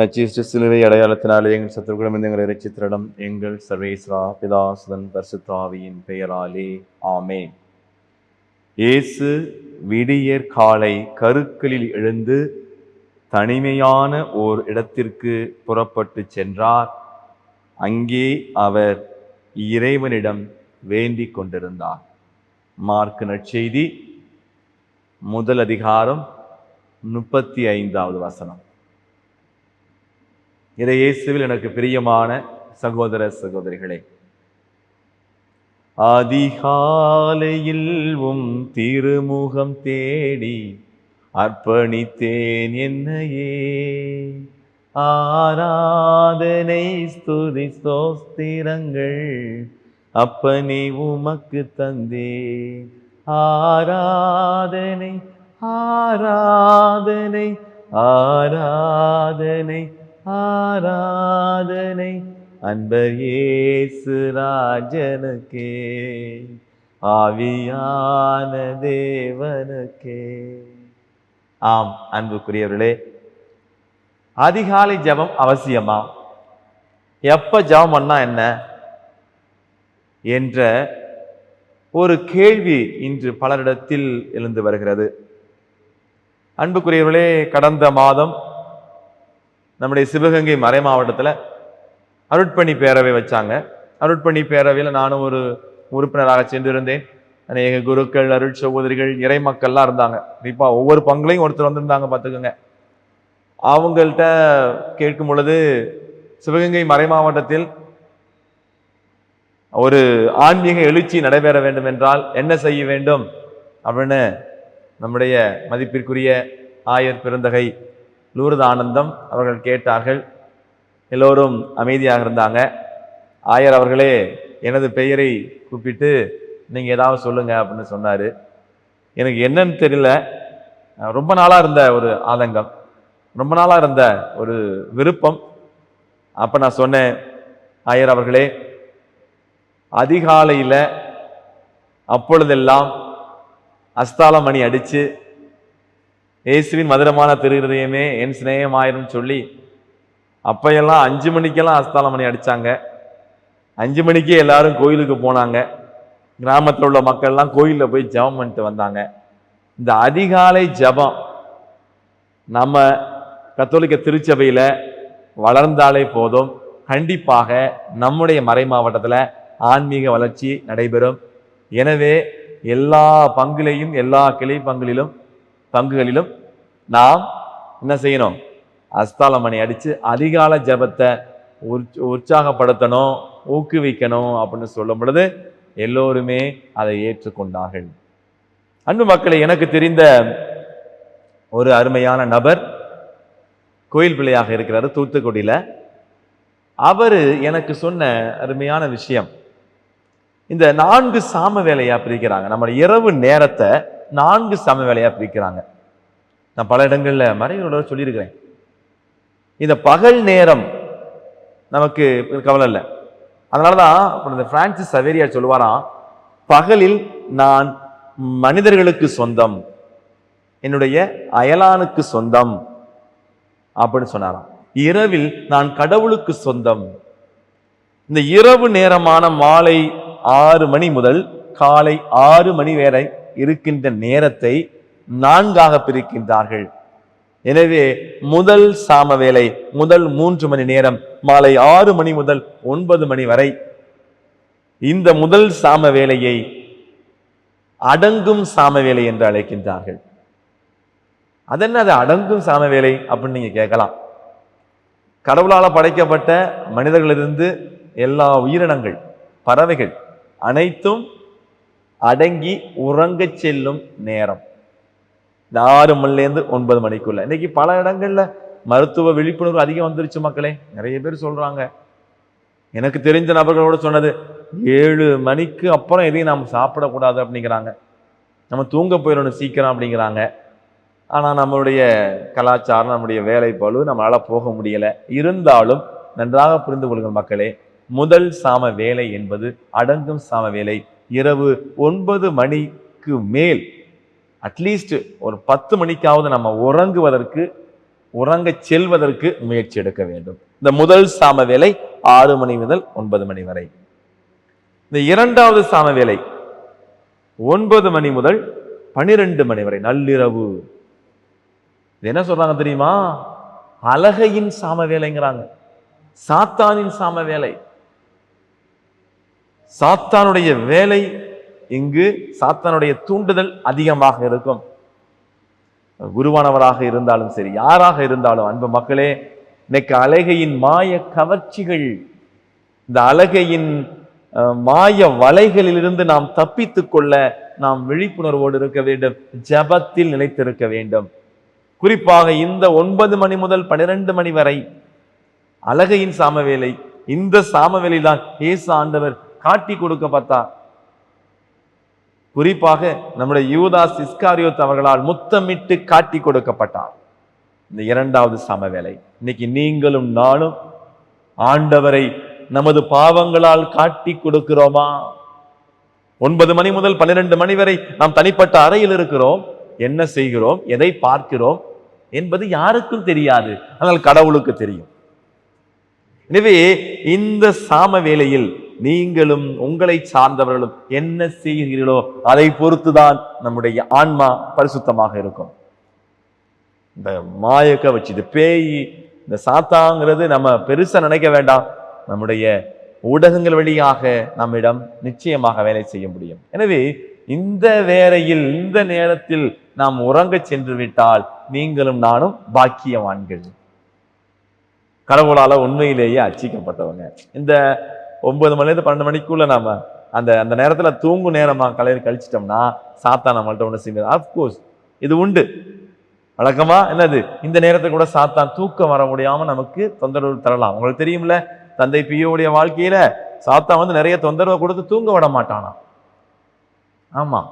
நச்சீஷ்ட சிலுவை அடையாளத்தினாலே எங்கள் சத்துருக்குடம் எங்கள் இறைச்சித்திரடம் எங்கள் சர்வேஸ்ரா பிதாசுதன் பரிசுத்தாவியின் பெயராலே. ஆமே இயேசு விடியற் காலை கருக்களில் எழுந்து தனிமையான ஓர் இடத்திற்கு புறப்பட்டு சென்றார். அங்கே அவர் இறைவனிடம் வேண்டிக் கொண்டிருந்தார். மார்க் நற்செய்தி முதல் அதிகாரம் முப்பத்தி ஐந்தாவது வசனம். இதை இயேசுவில் எனக்கு பிரியமான சகோதர சகோதரிகளே அதிகாலையில் உம் திருமுகம் தேடி அர்ப்பணித்தேன் என்னையே. ஆராதனை ஸ்துதி ஸ்தோஸ்திரங்கள் அப்பனே உமக்கு தந்தே ஆராதனை ஆராதனை ஆராதனை ஆராதனை. அன்பர் இயேசு ராஜனுக்கே ஆவியான தேவனுக்கே. ஆம் அன்புக்குரியவர்களே அதிகாலை ஜெபம் அவசியமா? எப்ப ஜெபம் பண்ணா என்ன? என்ற ஒரு கேள்வி இன்று பலரிடத்தில் எழுந்து வருகிறது. அன்புக்குரியவர்களே கடந்த மாதம் நம்முடைய சிவகங்கை மறை மாவட்டத்தில் அருட்பணி பேரவை வச்சாங்க. அருட்பணி பேரவையில் நானும் ஒரு உறுப்பினராக சென்றிருந்தேன் அநேக குருக்கள் அருட் சகோதரிகள் இறை மக்கள்லாம் இருந்தாங்க. குறிப்பாக ஒவ்வொரு பங்குலையும் ஒருத்தர் வந்திருந்தாங்க பார்த்துக்கோங்க. அவங்கள்ட்ட கேட்கும் பொழுது சிவகங்கை மறை மாவட்டத்தில் ஒரு ஆன்மீக எழுச்சி நடைபெற வேண்டும் என்றால் என்ன செய்ய வேண்டும்? அப்படின்னு நம்முடைய மதிப்பிற்குரிய ஆயர் பெருந்தகை லூர்து ஆனந்தம் அவர்கள் கேட்டார்கள். எல்லோரும் அமைதியாக இருந்தாங்க. ஆயர் அவர்களே எனது பெயரை கூப்பிட்டு நீங்கள் ஏதாவது சொல்லுங்கள் அப்படின்னு சொன்னார். எனக்கு என்னன்னு தெரியல. ரொம்ப நாளாக இருந்த ஒரு ஆதங்கம். ரொம்ப நாளாக இருந்த ஒரு விருப்பம். அப்போ நான் சொன்னேன் ஆயர் அவர்களே அதிகாலையில் அப்பொழுதெல்லாம் அஸ்தால மணி அடித்து இயேசுவின் மதுரமான திருஹதயமே என் சிநேகமாயிரும் சொல்லி அப்பையெல்லாம் அஞ்சு மணிக்கெல்லாம் அஸ்தாலம் மணி அடித்தாங்க அஞ்சு மணிக்கே எல்லாரும் கோயிலுக்கு போனாங்க. கிராமத்தில் உள்ள மக்கள்லாம் கோயிலில் போய் ஜெபம் பண்ணிட்டு வந்தாங்க. இந்த அதிகாலை ஜெபம் நம்ம கத்தோலிக்க திருச்சபையில் வளர்ந்தாலே போதும். கண்டிப்பாக நம்முடைய மறை மாவட்டத்தில் ஆன்மீக வளர்ச்சி நடைபெறும். எனவே எல்லா பங்குலையும் எல்லா கிளை பங்குகளிலும் பங்குகளிலும் நாம் என்ன செய்யணும்? அஸ்தாலமணி அடித்து அதிகால ஜபத்தை உற்சாகப்படுத்தணும் ஊக்குவிக்கணும் அப்படின்னு சொல்லும் பொழுது எல்லோருமே அதை ஏற்றுக்கொண்டார்கள். அன்பு மக்களை எனக்கு தெரிந்த ஒரு அருமையான நபர் கோயில் பிள்ளையாக இருக்கிறார் தூத்துக்குடியில். அவர் எனக்கு சொன்ன அருமையான விஷயம். இந்த நான்கு சாம வேலையாக பிரிக்கிறாங்க. நம்ம இரவு நேரத்தை நான்கு சம வேலையாக பிரிக்கிறாங்க. நான் பல இடங்களில் மறைவர்களோட சொல்லியிருக்கிறேன். இந்த பகல் நேரம் நமக்கு கவலை இல்லை. அதனால தான் இந்த பிரான்சிஸ் சவேரியா சொல்லுவாராம் பகலில் நான் மனிதர்களுக்கு சொந்தம் என்னுடைய அயலானுக்கு சொந்தம் அப்படின்னு சொன்னாராம். இரவில் நான் கடவுளுக்கு சொந்தம். இந்த இரவு நேரமான மாலை ஆறு மணி முதல் காலை ஆறு மணி வரை இருக்கின்ற நேரத்தை நான்காக பிரிக்கின்றார்கள். எனவே முதல் சாம வேலை முதல் மூன்று மணி நேரம் மாலை ஆறு மணி முதல் ஒன்பது மணி வரை இந்த முதல் சாம வேலையை அடங்கும் சாம வேலை என்று அழைக்கின்றார்கள். அதென்ன அது அடங்கும் சாம வேலை அப்படின்னு நீங்க கேட்கலாம். கடவுளால படைக்கப்பட்ட மனிதர்களிலிருந்து எல்லா உயிரினங்கள் பறவைகள் அனைத்தும் அடங்கி உறங்க செல்லும் நேரம். இந்த ஆறு மணிலேருந்து ஒன்பது மணிக்குள்ள. இன்னைக்கு பல இடங்கள்ல மருத்துவ விழிப்புணர்வு அதிகம் வந்துருச்சு மக்களே. நிறைய பேர் சொல்றாங்க. எனக்கு தெரிஞ்ச நபர்களோட சொன்னது ஏழு மணிக்கு அப்புறம் எதையும் நாம் சாப்பிடக்கூடாது அப்படிங்கிறாங்க. நம்ம தூங்க போயிடணும் சீக்கிரம் அப்படிங்கிறாங்க. ஆனால் நம்மளுடைய கலாச்சாரம் நம்முடைய வேலை பளு நம்மளால் போக முடியலை. இருந்தாலும் நன்றாக புரிந்து கொள்ளுங்கள் மக்களே முதல் சாம வேலை என்பது அடங்கும் சாம வேலை. இரவு ஒன்பது மணிக்கு மேல் அட்லீஸ்ட் ஒரு பத்து மணிக்காவது நம்ம உறங்குவதற்கு உறங்கச் செல்வதற்கு முயற்சி எடுக்க வேண்டும். இந்த முதல் சாம வேலை ஆறு மணி முதல் ஒன்பது மணி வரை. இந்த இரண்டாவது சாம வேலை ஒன்பது மணி முதல் பனிரெண்டு மணி வரை நள்ளிரவு. இது என்ன சொல்றாங்க தெரியுமா? அழகையின் சாம வேலைங்கிறாங்க. சாத்தானின் சாம வேலை. சாத்தானுடைய வேலை இங்கு சாத்தானுடைய தூண்டுதல் அதிகமாக இருக்கும். குருவானவராக இருந்தாலும் சரி யாராக இருந்தாலும் அன்பு மக்களே இன்னைக்கு அழகையின் மாய கவர்ச்சிகள் இந்த அழகையின் மாய வலைகளிலிருந்து நாம் தப்பித்துக் கொள்ள நாம் விழிப்புணர்வோடு இருக்க வேண்டும் ஜெபத்தில் நிலைத்திருக்க வேண்டும். குறிப்பாக இந்த ஒன்பது மணி முதல் பனிரெண்டு மணி வரை அழகையின் சாமவேலை இந்த சாமவேலை தான் ஆண்டவர் காட்டி கொடுக்க பார்த்தா. குறிப்பாக நம்முடைய யூதாஸ் இஸ்காரியோத் அவர்களால் முத்தமிட்டு காட்டி கொடுக்கப்பட்டார் இந்த இரண்டாவது சமவேளை. இன்னைக்கு நீங்களும் நானும் ஆண்டவரை நமது பாவங்களால் காட்டி கொடுக்கிறோமா? ஒன்பது மணி முதல் பன்னிரண்டு மணி வரை நாம் தனிப்பட்ட அறையில் இருக்கிறோம். என்ன செய்கிறோம்? எதை பார்க்கிறோம்? என்பது யாருக்கும் தெரியாது. ஆனால் கடவுளுக்கு தெரியும். எனவே இந்த சாம வேளையில் நீங்களும் உங்களை சார்ந்தவர்களும் என்ன செய்கிறீர்களோ அதை பொறுத்துதான் நம்முடைய ஆன்மா பரிசுத்தமாக இருக்கும். இந்த மாயக்க வச்சு இது பேய் இந்த சாத்தாங்கிறது நம்ம பெருசா நினைக்க வேண்டாம். நம்முடைய ஊடகங்கள் வழியாக நம்மிடம் நிச்சயமாக வேலை செய்ய முடியும். எனவே இந்த வேளையில் இந்த நேரத்தில் நாம் உறங்கச் சென்று விட்டால் நீங்களும் நானும் பாக்கியவான்கள். கடவுளால உண்மையிலேயே அச்சிக்கப்பட்டவங்க இந்த ஒன்பது மணிலேருந்து பன்னெண்டு மணிக்குள்ள நாம அந்த அந்த நேரத்தில் தூங்கும் நேரமாக கலையில் கழிச்சிட்டோம்னா சாத்தா நம்மள்ட்ட ஒன்று செய்யுது ஆஃப்கோர்ஸ் இது உண்டு. வழக்கமாக என்னது? இந்த நேரத்தில் கூட சாத்தான் தூக்கம் வர முடியாமல் நமக்கு தொந்தரவு தரலாம். உங்களுக்கு தெரியும்ல தந்தை பியோடைய வாழ்க்கையில் சாத்தான் வந்து நிறைய தொந்தரவை கொடுத்து தூங்க விட மாட்டானா ஆமாம்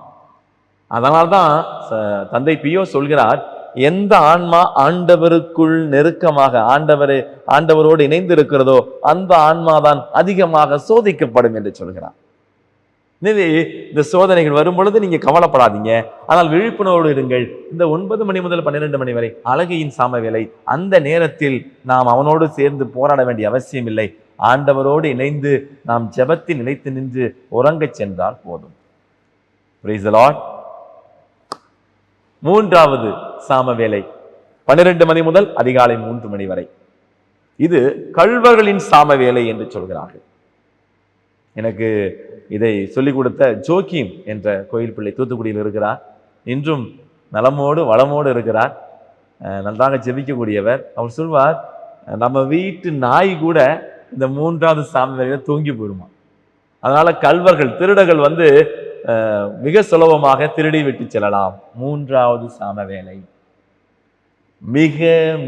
அதனால்தான் ச- தந்தை பியோ சொல்கிறார் எந்த ஆன்மா ஆண்டவருக்குள் நெருக்கமாக ஆண்டவரை ஆண்டவரோடு இணைந்து இருக்கிறதோ அந்த ஆன்மாதான் அதிகமாக சோதிக்கப்படும் என்று சொல்கிறார் எனவே இந்த சோதனைகள் வரும் பொழுது நீங்க கவலைப்படாதீங்க. ஆனால் விழிப்புணர்வோடு இருங்கள். இந்த ஒன்பது மணி முதல் பன்னிரெண்டு மணி வரை அழகையின் சாம வேலை அந்த நேரத்தில் நாம் அவனோடு சேர்ந்து போராட வேண்டிய அவசியம் இல்லை ஆண்டவரோடு இணைந்து நாம் ஜெபத்தில் நிலைத்து நின்று உறங்கச் சென்றால் போதும். பிரைஸ் the மூன்றாவது சாம வேலை பன்னிரண்டு மணி முதல் அதிகாலை மூன்று மணி வரை. இது கல்வர்களின் சாம வேலை என்று சொல்கிறார்கள். எனக்கு இதை சொல்லிக் கொடுத்த ஜோக்கிம் என்ற கோயில் பிள்ளை தூத்துக்குடியில் இருக்கிறார். இன்றும் நலமோடு வளமோடு இருக்கிறார். நன்றாக ஜெபிக்கக்கூடியவர். அவர் சொல்வார் நம்ம வீட்டு நாய் கூட இந்த மூன்றாவது சாமி வேலையில தூங்கி போயிடுமா? அதனால கல்வர்கள் திருடர்கள் வந்து மிக சுலபமாக திருடி விட்டு செல்லலாம். மூன்றாவது சாம வேலை மிக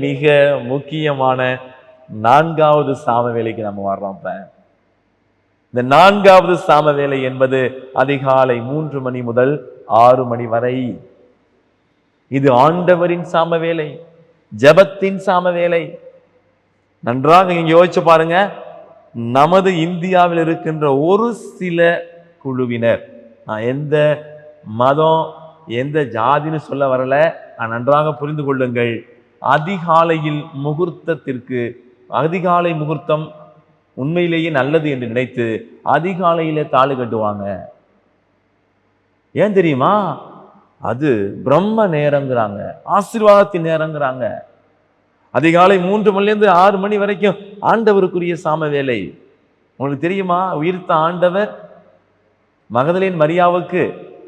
மிக முக்கியமான நான்காவது சாம வேலைக்கு நம்ம வர்றோம் இப்ப. இந்த நான்காவது சாம வேலை என்பது அதிகாலை மூன்று மணி முதல் ஆறு மணி வரை. இது ஆண்டவரின் சாம வேலை ஜெபத்தின் சாம வேலை நன்றாக இங்க யோசிச்சு பாருங்க. நமது இந்தியாவில் இருக்கின்ற ஒரு சில குழுவினர் நான் எந்த மதம் எந்த ஜாதின்னு சொல்ல வரல. நான் நன்றாக புரிந்து கொள்ளுங்கள். அதிகாலையில் முகூர்த்தத்திற்கு அதிகாலை முகூர்த்தம் உண்மையிலேயே நல்லது என்று நினைத்து அதிகாலையில் தாளு கட்டுவாங்க. ஏன் தெரியுமா? அது பிரம்ம நேரங்கிறாங்க ஆசீர்வாதத்தின் நேரங்கிறாங்க. அதிகாலை மூன்று மணிலேருந்து ஆறு மணி வரைக்கும் ஆண்டவருக்குரிய சாம வேலை உங்களுக்கு தெரியுமா? உயிர்த்த ஆண்டவர் மகதலின் மரியாவுக்கு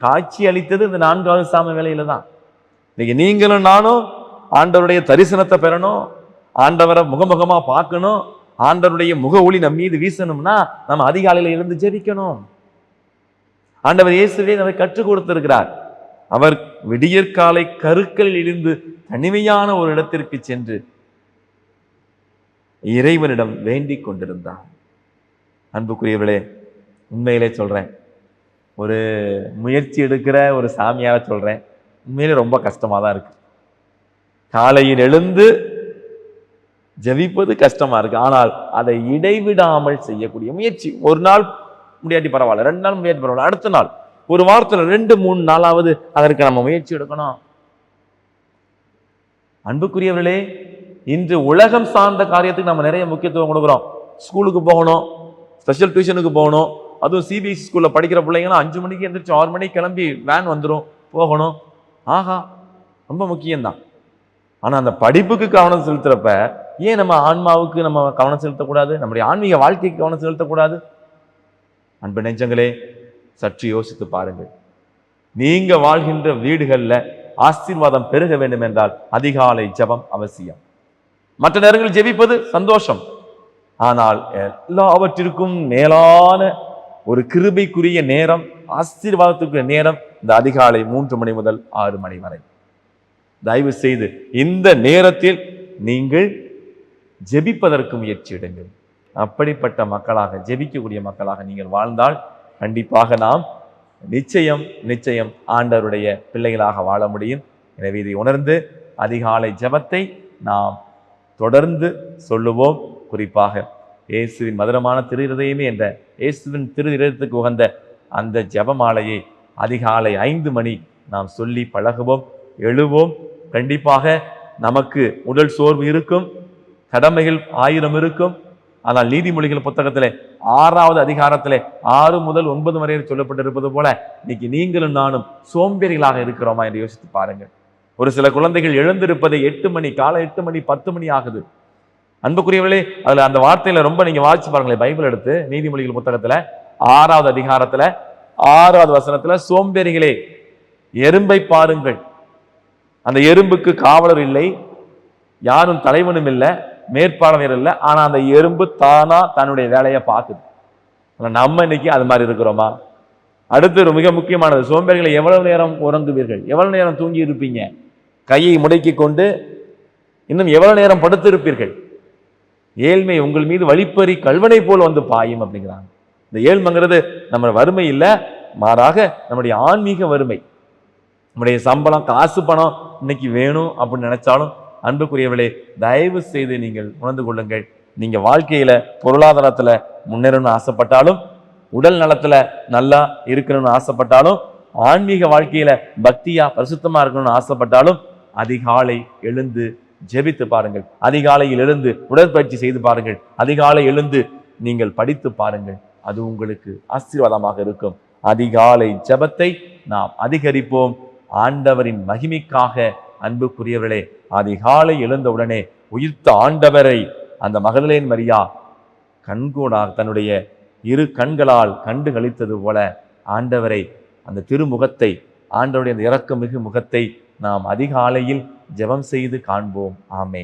காட்சி அளித்தது இந்த நான்காவது சாம வேலையில தான். இன்னைக்கு நீங்களும் நானும் ஆண்டவருடைய தரிசனத்தை பெறணும் ஆண்டவரை முகமுகமா பார்க்கணும் ஆண்டவருடைய முக ஒளி நம் மீது வீசணும்னா நம்ம அதிகாலையில இருந்து ஜெபிக்கணும். ஆண்டவர் இயேசுவே நம்மை கற்றுக் கொடுத்திருக்கிறார். அவர் விடியற்காலை கருக்களில் இருந்து தனிமையான ஒரு இடத்திற்கு சென்று இறைவனிடம் வேண்டிக் கொண்டிருந்தார். அன்புக்குரியவர்களே உண்மையிலே சொல்றேன் ஒரு முயற்சி எடுக்கிற ஒரு சாமியார சொல்கிறேன் உண்மையிலே ரொம்ப கஷ்டமாக தான் இருக்கு. காலையில் எழுந்து ஜபிப்பது கஷ்டமாக இருக்குது ஆனால் அதை இடைவிடாமல் செய்யக்கூடிய முயற்சி. ஒரு நாள் முடியாட்டி பரவாயில்ல ரெண்டு நாள் முடியாட்டி பரவாயில்ல அடுத்த நாள். ஒரு வாரத்தில் ரெண்டு மூணு நாளாவது அதற்கு நம்ம முயற்சி எடுக்கணும். அன்புக்குரியவர்களே இன்று உலகம் சார்ந்த காரியத்துக்கு நம்ம நிறைய முக்கியத்துவம் கொடுக்குறோம். ஸ்கூலுக்கு போகணும் ஸ்பெஷல் டியூஷனுக்கு போகணும் அதுவும் சிபிஎஸ்சி ஸ்கூலில் படிக்கிற பிள்ளைங்களாம் அஞ்சு மணிக்கு எழுந்திரிச்சு ஆறு மணிக்கு கிளம்பி வேன் வந்துடும் போகணும். ஆஹா ரொம்ப முக்கியம்தான். ஆனால் அந்த படிப்புக்கு கவனம் செலுத்துறப்ப ஏன் நம்ம ஆன்மாவுக்கு நம்ம கவனம் செலுத்தக்கூடாது? நம்முடைய ஆன்மீக வாழ்க்கைக்கு கவனம் செலுத்தக்கூடாது? அன்பு நெஞ்சங்களே சற்று யோசித்து பாருங்கள். நீங்கள் வாழ்கின்ற வீடுகளில் ஆசீர்வாதம் பெருக வேண்டும் என்றால் அதிகாலை ஜபம் அவசியம். மற்ற நேரங்களில் ஜெபிப்பது சந்தோஷம். ஆனால் எல்லாவற்றிற்கும் மேலான ஒரு கிருபைக்குரிய நேரம் ஆசீர்வாதத்துக்குரிய நேரம் இந்த அதிகாலை மூன்று மணி முதல் ஆறு மணி வரை. தயவு செய்து இந்த நேரத்தில் நீங்கள் ஜெபிப்பதற்கு முயற்சியிடுங்கள் அப்படிப்பட்ட மக்களாக ஜெபிக்கக்கூடிய மக்களாக நீங்கள் வாழ்ந்தால் கண்டிப்பாக நாம் நிச்சயம் நிச்சயம் ஆண்டவருடைய பிள்ளைகளாக வாழ முடியும். எனவே இதை உணர்ந்து அதிகாலை ஜெபத்தை நாம் தொடர்ந்து சொல்லுவோம். குறிப்பாக இயேசுவின் மதுரமான திரு இருதயமே என்ற இயேசுவின் திரு இதயத்துக்கு உகந்த அந்த ஜபமாலையை அதிகாலை ஐந்து மணி நாம் சொல்லி பழகுவோம் எழுவோம். கண்டிப்பாக நமக்கு உடல் சோர்வு இருக்கும் கடமைகள் ஆயிரம் இருக்கும். ஆனால் நீதிமொழிகள் புத்தகத்தில் ஆறாவது அதிகாரத்தில் ஆறு முதல் ஒன்பது வரை சொல்லப்பட்டிருப்பது போல இன்னைக்கு நீங்களும் நானும் சோம்பேறிகளாக இருக்கிறோமா என்று யோசித்து பாருங்கள். ஒரு சில குழந்தைகள் எழுந்திருப்பதை எட்டு மணி காலை எட்டு மணி பத்து மணி ஆகுது. அன்புக்குரியவர்களே அதில் அந்த வார்த்தையில் ரொம்ப நீங்கள் வாசிச்சு பாருங்களேன் பைபிள் எடுத்து நீதிமொழிகள் புத்தகத்தில் ஆறாவது அதிகாரத்தில் ஆறாவது வசனத்தில் சோம்பேறிகளே எறும்பை பாருங்கள். அந்த எறும்புக்கு காவலர் இல்லை யாரும் தலைவனும் இல்லை மேற்பார்வையர் இல்லை ஆனால் அந்த எறும்பு தானா தன்னுடைய வேலையை பார்க்குது. ஆனால் நம்ம இன்னைக்கு அது மாதிரி இருக்கிறோமா? அடுத்து மிக முக்கியமானது சோம்பேறிகளை எவ்வளவு நேரம் உறங்குவீர்கள்? எவ்வளவு நேரம் தூங்கி இருப்பீங்க? கையை முடக்கி கொண்டு இன்னும் எவ்வளவு நேரம் படுத்திருப்பீர்கள்? ஏழ்மை உங்கள் மீது வழிப்பறி கல்வனை போல் வந்து பாயும் அப்படிங்கிறாங்க. இந்த ஏழ்மைங்கிறது நம்ம வறுமை இல்லை மாறாக நம்முடைய ஆன்மீக வறுமை. நம்முடைய சம்பளம் காசு பணம் இன்னைக்கு வேணும் அப்படின்னு நினைச்சாலும் அன்புக்குரியவர்களே தயவு செய்து நீங்கள் உணர்ந்து கொள்ளுங்கள். நீங்க வாழ்க்கையில பொருளாதாரத்துல முன்னேறணும்னு ஆசைப்பட்டாலும் உடல் நலத்துல நல்லா இருக்கணும்னு ஆசைப்பட்டாலும் ஆன்மீக வாழ்க்கையில பக்தியா பரிசுத்தமா இருக்கணும்னு ஆசைப்பட்டாலும் அதிகாலை எழுந்து ஜெபித்து பாருங்கள். அதிகாலையில் எழுந்து உடற்பயிற்சி செய்து பாருங்கள். அதிகாலை எழுந்து நீங்கள் படித்து பாருங்கள். அது உங்களுக்கு ஆசீர்வாதமாக இருக்கும். அதிகாலை ஜெபத்தை நாம் அதிகரிப்போம். ஆண்டவரின் மகிமைக்காக அன்புக்குரியவர்களே அதிகாலை எழுந்தவுடனே உயிர்த்த ஆண்டவரை அந்த மகளின் மரியா கண்கூடாக தன்னுடைய இரு கண்களால் கண்டு கழித்தது போல ஆண்டவரை அந்த திருமுகத்தை ஆண்டவருடைய அந்த இறக்கமிகு முகத்தை நாம் அதிகாலையில் ஜெபம் செய்து காண்போம். ஆமே